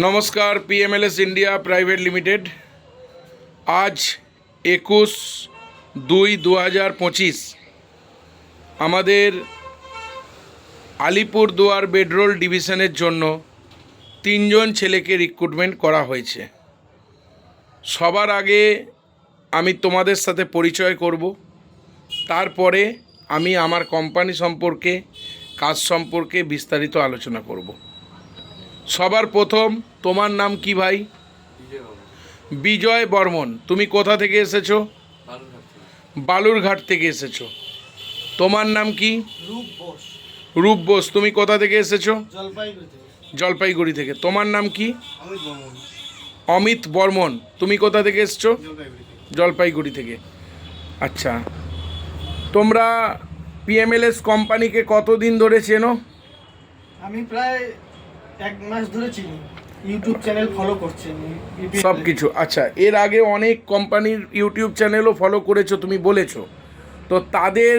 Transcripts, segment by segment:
নমস্কার PMLS India private limited আজ একুশ দুই দু হাজার পঁচিশ। আমাদের আলিপুর দুয়ার বেডরোল ডিভিশনের জন্য তিনজন ছেলেকে রিক্রুটমেন্ট করা হয়েছে। সবার আগে আমি তোমাদের সাথে পরিচয় করব। তারপরে আমি আমার কোম্পানি সম্পর্কে, কাজ সম্পর্কে বিস্তারিত আলোচনা করব। সবার প্রথম তোমার নাম কি ভাই? বিজয় বর্মন। তুমি কোথা থেকে এসেছ? বালুরঘাট থেকে এসেছ। তোমার নাম কি? রূপ বোস। তুমি কোথা থেকে এসেছ? জলপাইগুড়ি থেকে। তোমার নাম কি? অমিত বর্মন। তুমি কোথা থেকে এসছো? জলপাইগুড়ি থেকে। আচ্ছা। তোমরা পিএমএলএস কোম্পানিকে কতদিন ধরে চেনো? আমি প্রায় এক মাস ধরে চিনি। ইউটিউব চ্যানেল ফলো করছি সব কিছু। আচ্ছা এর আগে অনেক কোম্পানির ইউটিউব চ্যানেলও ফলো করেছ তুমি বলেছ। তো তাদের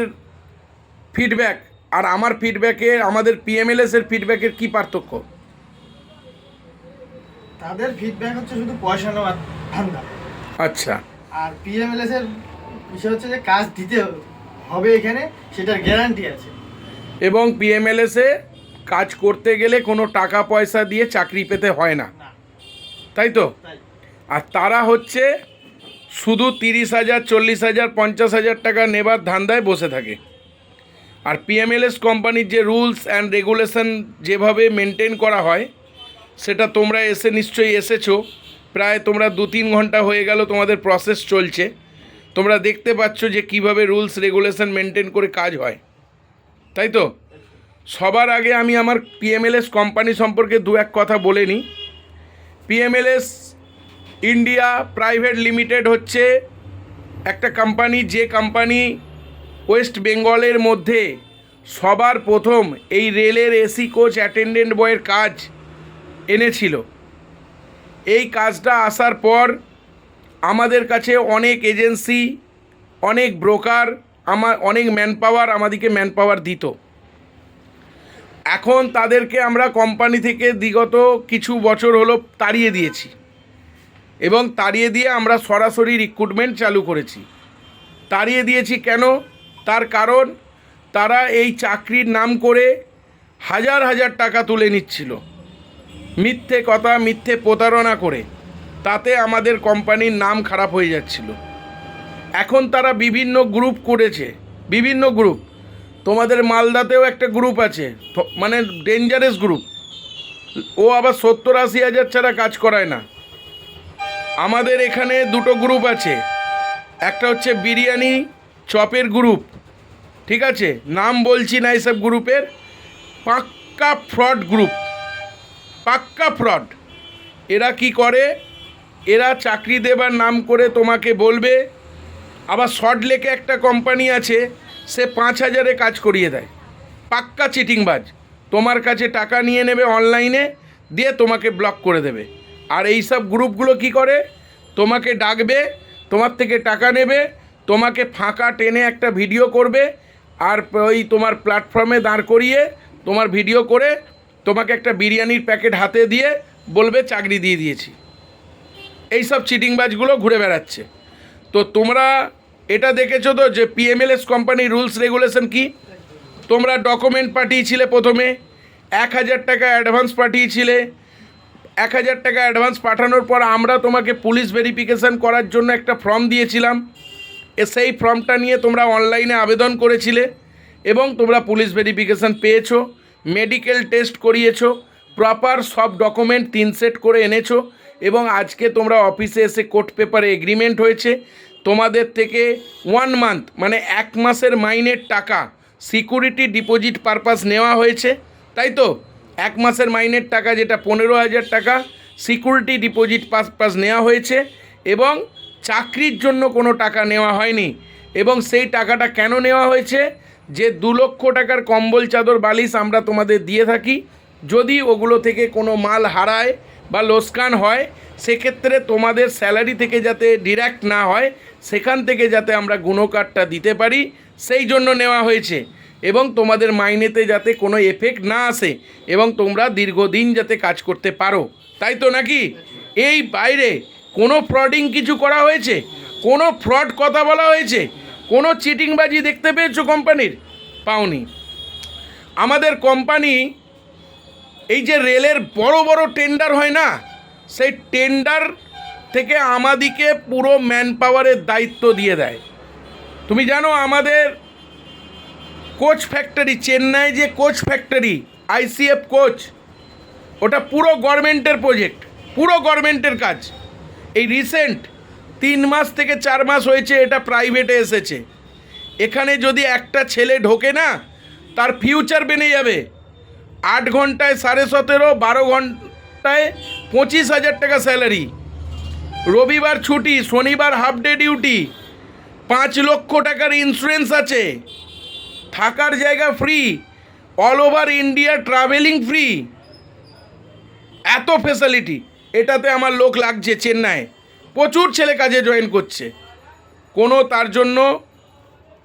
ফিডব্যাক আর আমার ফিডব্যাকে আমাদের পিএমএলএস এর ফিডব্যাকের কি পার্থক্য? তাদের ফিডব্যাক হচ্ছে শুধু পয়সা নেওয়ার ধান্দা। আচ্ছা। আর পিএমএলএস এর বিষয় হচ্ছে যে কাজ দিতে হবে এখানে সেটার গ্যারান্টি আছে। এবং পিএমএলএস এ কাজ করতে গেলে কোনো টাকা পয়সা দিয়ে চাকরি পেতে হয় না। তাই তো? আর তারা হচ্ছে শুধু তিরিশ হাজার চল্লিশ হাজার পঞ্চাশ হাজার টাকা নেবার ধান্দায় বসে থাকে। আর পিএমএলএস কোম্পানির যে রুলস অ্যান্ড রেগুলেশন যেভাবে মেনটেন করা হয় সেটা তোমরা এসে নিশ্চয়ই এসেছ। প্রায় তোমরা দু তিন ঘণ্টা হয়ে গেল তোমাদের প্রসেস চলছে। তোমরা দেখতে পাচ্ছ যে কীভাবে রুলস রেগুলেশন মেনটেন করে কাজ হয়। তাই তো? সবার আগে আমি আমার পিএমএলএস কোম্পানি সম্পর্কে দু এক কথা বলে নিই। পিএমএলএস ইন্ডিয়া প্রাইভেট লিমিটেড হচ্ছে একটা কোম্পানি যে কোম্পানি ওয়েস্ট বেঙ্গলের মধ্যে সবার প্রথম এই রেলের এসি কোচ অ্যাটেন্ডেন্ট বয়ের কাজ এনেছিল। এই কাজটা আসার পর আমাদের কাছে অনেক এজেন্সি অনেক ব্রোকার আমার অনেক ম্যান পাওয়ার আমাদেরকে ম্যান পাওয়ার দিত। এখন তাদেরকে আমরা কোম্পানি থেকে বিগত কিছু বছর হলো তাড়িয়ে দিয়েছি। এবং তাড়িয়ে দিয়ে আমরা সরাসরি রিক্রুটমেন্ট চালু করেছি। তাড়িয়ে দিয়েছি কেন? তার কারণ, তারা এই চাকরির নাম করে হাজার হাজার টাকা তুলে নিচ্ছিল। মিথ্যে কথা, মিথ্যে প্রতারণা করে। তাতে আমাদের কোম্পানির নাম খারাপ হয়ে যাচ্ছিল। এখন তারা বিভিন্ন গ্রুপ করেছে। বিভিন্ন গ্রুপ তোমাদের মালদাতেও একটা গ্রুপ আছে মানে ডেঞ্জারাস গ্রুপ ও আবার সত্তর আশি হাজার ছাড়া কাজ করায় না। আমাদের এখানে দুটো গ্রুপ আছে। একটা হচ্ছে বিরিয়ানি চপের গ্রুপ ঠিক আছে? নাম বলছি না এইসব গ্রুপের পাক্কা ফ্রড গ্রুপ পাক্কা ফ্রড এরা কি করে? এরা চাকরি দেবার নাম করে তোমাকে বলবে। আবার শর্ট লেকে একটা কোম্পানি আছে সে পাঁচ হাজারে কাজ করিয়ে দেয়। পাক্কা চিটিংবাজ। তোমার কাছে টাকা নিয়ে নেবে অনলাইনে, দিয়ে তোমাকে ব্লক করে দেবে। আর এই সব গ্রুপগুলো কি করে? তোমাকে ডাকবে, তোমার থেকে টাকা নেবে, তোমাকে ফাঁকা টেনে একটা ভিডিও করবে, আর ওই তোমার প্ল্যাটফর্মে দাঁড় করিয়ে তোমার ভিডিও করে তোমাকে একটা বিরিয়ানির প্যাকেট হাতে দিয়ে বলবে, চাকরি দিয়ে দিয়েছি। এই সব চিটিংবাজগুলো ঘুরে বেড়াচ্ছে। তো তোমরা এটা দেখেছ তো যে পিএমএলএস কোম্পানির রুলস রেগুলেশন কি? তোমরা ডকুমেন্ট পাঠিয়েছিলে প্রথমে, এক হাজার টাকা অ্যাডভান্স পাঠিয়েছিলে। এক হাজার টাকা অ্যাডভান্স পাঠানোর পর আমরা তোমাকে পুলিশ ভেরিফিকেশান করার জন্য একটা ফর্ম দিয়েছিলাম। এ সেই ফর্মটা নিয়ে তোমরা অনলাইনে আবেদন করেছিলে এবং তোমরা পুলিশ ভেরিফিকেশান পেয়েছ মেডিকেল টেস্ট করিয়েছো প্রপার সব ডকুমেন্ট তিন সেট করে এনেছো এবং আজকে তোমরা অফিসে এসে কোর্ট পেপারে এগ্রিমেন্ট হয়েছে। তোমাদের থেকে ওয়ান মান্থ মানে এক মাসের মাইনের টাকা সিকিউরিটি ডিপোজিট পারপাস নেওয়া হয়েছে। তাই তো? এক মাসের মাইনের টাকা যেটা পনেরো হাজার টাকা সিকিউরিটি ডিপোজিট পারপাস নেওয়া হয়েছে এবং চাকরির জন্য কোনো টাকা নেওয়া হয়নি। এবং সেই টাকাটা কেন নেওয়া হয়েছে? যে দু লক্ষ টাকার কম্বল, চাদর, বালিশ আমরা তোমাদের দিয়ে থাকি। যদি ওগুলো থেকে কোনো মাল হারায় বা লোসকান হয়, সেক্ষেত্রে তোমাদের স্যালারি থেকে যাতে ডিরেক্ট না হয় সেখান থেকে যাতে আমরা গুণকার্ডটা দিতে পারি, সেই জন্য নেওয়া হয়েছে। এবং তোমাদের মাইনেতে যাতে কোনো এফেক্ট না আসে এবং তোমরা দীর্ঘদিন যাতে কাজ করতে পারো। তাই তো নাকি? এই বাইরে কোনো ফ্রডিং কিছু করা হয়েছে? কোনো ফ্রড কথা বলা হয়েছে? কোনো চিটিংবাজি দেখতে পেয়েছ কোম্পানির পাওনি। আমাদের কোম্পানি এই যে রেলের বড় বড় টেন্ডার হয় না? সেই টেন্ডার থেকে আমাদিকে পুরো ম্যান পাওয়ারের দায়িত্ব দিয়ে দেয়। তুমি জানো আমাদের কোচ ফ্যাক্টরি চেন্নাই যে কোচ ফ্যাক্টরি আইসিএফ কোচ, ওটা পুরো গভর্নমেন্টের প্রজেক্ট পুরো গভর্নমেন্টের কাজ। এই রিসেন্ট তিন মাস থেকে চার মাস হয়েছে এটা প্রাইভেটে এসেছে। এখানে যদি একটা ছেলে ঢোকে না, তার ফিউচার বেনে যাবে। আট ঘন্টায় সাড়ে সতেরো, বারো ঘন্টায় পঁচিশ হাজার টাকা স্যালারি রবিবার ছুটি, শনিবার হাফ ডে ডিউটি পাঁচ লক্ষ টাকার ইন্স্যুরেন্স আছে। থাকার জায়গা free all over India travelling free এত ফেসিলিটি এটাতে আমার লোক লাগছে চেন্নাই প্রচুর ছেলে কাজে জয়েন করছে। কোনো তার জন্য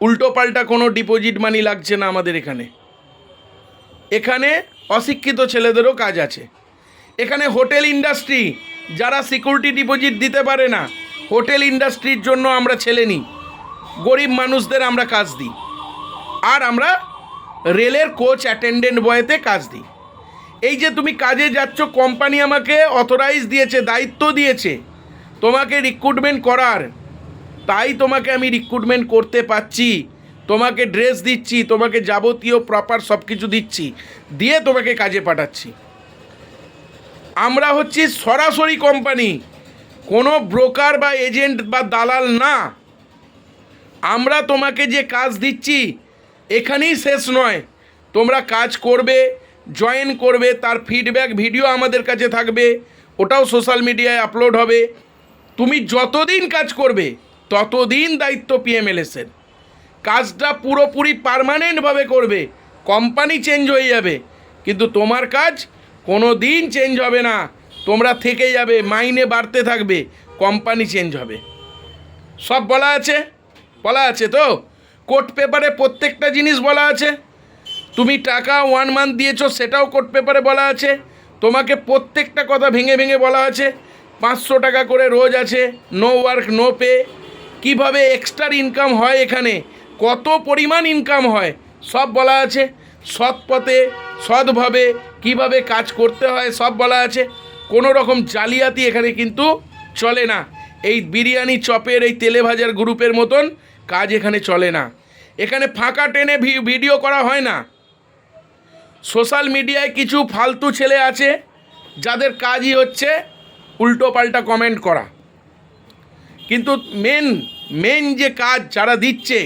উল্টোপাল্টা কোনো ডিপোজিট মানি লাগছে না আমাদের এখানে। এখানে অশিক্ষিত ছেলেদেরও কাজ আছে। এখানে হোটেল ইন্ডাস্ট্রি, যারা সিকিউরিটি ডিপোজিট দিতে পারে না, হোটেল ইন্ডাস্ট্রির জন্য আমরা ছেলে নিই। গরিব মানুষদের আমরা কাজ দিই। আর আমরা রেলের কোচ অ্যাটেন্ডেন্ট বয়েতে কাজ দিই। এই যে তুমি কাজে যাচ্ছ কোম্পানি আমাকে অথরাইজ দিয়েছে, দায়িত্ব দিয়েছে, তোমাকে রিক্রুটমেন্ট করার। তাই তোমাকে আমি রিক্রুটমেন্ট করতে পারছি তোমাকে ড্রেস দিচ্ছি, তোমাকে যাবতীয় প্রপার সব কিছু দিচ্ছি, দিয়ে তোমাকে কাজে পাঠাচ্ছি। আমরা হচ্ছি সরাসরি কোম্পানি কোনো ব্রোকার বা এজেন্ট বা দালাল না। আমরা তোমাকে যে কাজ দিচ্ছি, এখানেই শেষ নয়। তোমরা কাজ করবে জয়েন করবে, তার ফিডব্যাক ভিডিও আমাদের কাছে থাকবে। ওটাও সোশ্যাল মিডিয়ায় আপলোড হবে। তুমি যতদিন কাজ করবে, ততদিন দায়িত্ব পিএমএলএসের কাজটা পুরোপুরি পারমানেন্টভাবে করবে। কোম্পানি চেঞ্জ হয়ে যাবে। কিন্তু তোমার কাজ কোনো দিন চেঞ্জ হবে না। তোমরা থেকে যাবে, মাইনে বাড়তে থাকবে কোম্পানি চেঞ্জ হবে। সব বলা আছে? বলা আছে তো? কোর্ট পেপারে প্রত্যেকটা জিনিস বলা আছে। তুমি টাকা ওয়ান মান্থ দিয়েছ, সেটাও কোর্ট পেপারে বলা আছে। তোমাকে প্রত্যেকটা কথা ভেঙে ভেঙে বলা আছে। পাঁচশো টাকা করে রোজ আছে নো ওয়ার্ক নো পে কীভাবে এক্সট্রা ইনকাম হয় এখানে? কত পরিমাণ ইনকাম হয়? সব বলা আছে। সৎ পথে, সৎভাবে কীভাবে কাজ করতে হয় সব বলা আছে। কোনো রকম জালিয়াতি এখানে কিন্তু চলে না। এই বিরিয়ানি চপের, এই তেলে ভাজার গ্রুপের মতন কাজ এখানে চলে না। এখানে ফাঁকা টেনে ভিডিও করা হয় না। সোশ্যাল মিডিয়ায় কিছু ফালতু ছেলে আছে, যাদের কাজই হচ্ছে উল্টো পাল্টা কমেন্ট করা। কিন্তু মেন মেন যে কাজ যারা দিচ্ছে,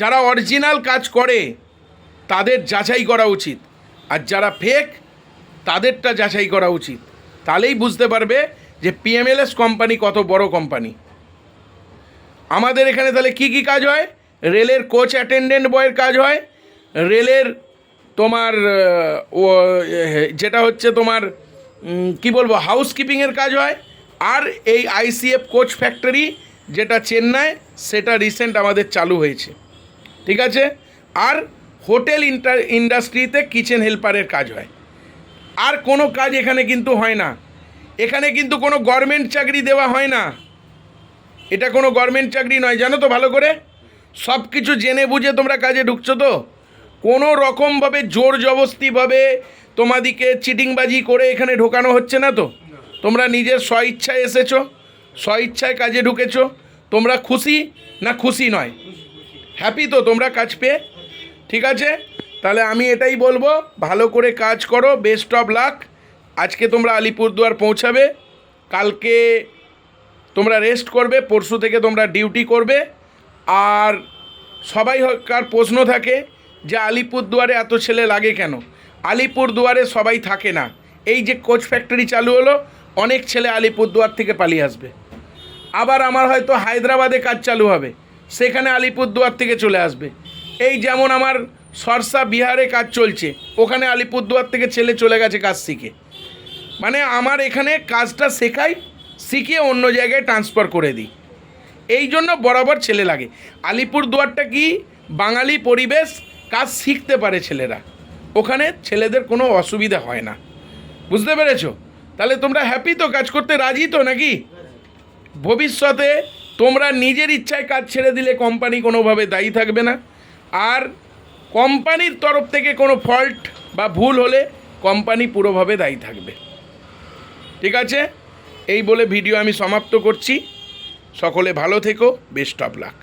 যারা অরিজিনাল কাজ করে, তাদের যাচাই করা উচিত। আর যারা ফেক তাদেরটা যাচাই করা উচিত। তাহলেই বুঝতে পারবে যে পিএমএলএস কোম্পানি কত বড় কোম্পানি আমাদের এখানে তাহলে কি কি কাজ হয়? রেলের কোচ অ্যাটেন্ডেন্ট বয়ের কাজ হয়। রেলের তোমার ও যেটা হচ্ছে তোমার কি বলব হাউসকিপিংয়ের কাজ হয়। আর এই আইসিএফ কোচ ফ্যাক্টরি যেটা চেন্নাই, সেটা রিসেন্ট আমাদের চালু হয়েছে। ঠিক আছে? আর হোটেল ইন্ডাস্ট্রিতে কিচেন হেল্পারের কাজ হয়। আর কোনো কাজ এখানে কিন্তু হয় না। এখানে কিন্তু কোনো গভর্নমেন্ট চাকরি দেওয়া হয় না। এটা কোনো গভর্নমেন্ট চাকরি নয় জানো তো ভালো করে? সব কিছু জেনে বুঝে তোমরা কাজে ঢুকছো তো? কোনো রকমভাবে জোর জবস্তিভাবে তোমাদিকে চিটিংবাজি করে এখানে ঢোকানো হচ্ছে না তো? তোমরা নিজের স্বইচ্ছায় এসেছ স্বইচ্ছায় কাজে ঢুকেছো। তোমরা খুশি না খুশি নয়? হ্যাপি তো তোমরা কাজ পেয়ে। ঠিক আছে? তাহলে আমি এটাই বলব, ভালো করে কাজ করো বেস্ট অফ লাক আজকে তোমরা আলিপুরদুয়ার পৌঁছাবে, কালকে তোমরা রেস্ট করবে, পরশু থেকে তোমরা ডিউটি করবে। আর সবাই কার প্রশ্ন থাকে যে আলিপুরদুয়ারে এত ছেলে লাগে কেন? আলিপুরদুয়ারে সবাই থাকে না। এই যে কোচ ফ্যাক্টরি চালু হলো, অনেক ছেলে আলিপুরদুয়ার থেকে পালিয়ে আসবে। আবার আমার হয়তো হায়দ্রাবাদে কাজ চালু হবে, সেখানে আলিপুরদুয়ার থেকে চলে আসবে। এই যেমন আমার সরসা বিহারে কাজ চলছে, ওখানে আলিপুরদুয়ার থেকে ছেলে চলে গেছে কাজ শিখে মানে আমার এখানে কাজটা শেখাই, শিখিয়ে অন্য জায়গায় ট্রান্সফার করে দিই। এই জন্য বরাবর ছেলে লাগে। আলিপুরদুয়ারটা কি? বাঙালি পরিবেশ, কাজ শিখতে পারে ছেলেরা। ওখানে ছেলেদের কোনো অসুবিধা হয় না। বুঝতে পেরেছ? তাহলে তোমরা হ্যাপি তো? কাজ করতে রাজি তো নাকি? ভবিষ্যতে তোমরা নিজের ইচ্ছায় কাজ ছেড়ে দিলে কোম্পানি কোনোভাবে দায়ী থাকবে না। আর কোম্পানির তরফ থেকে কোনো ফল্ট বা ভুল হলে কোম্পানি পুরোভাবে দায়ী থাকবে। ঠিক আছে? এই বলে ভিডিও আমি সমাপ্ত করছি। সকলে ভালো থেকো, বেস্ট অফ লাক।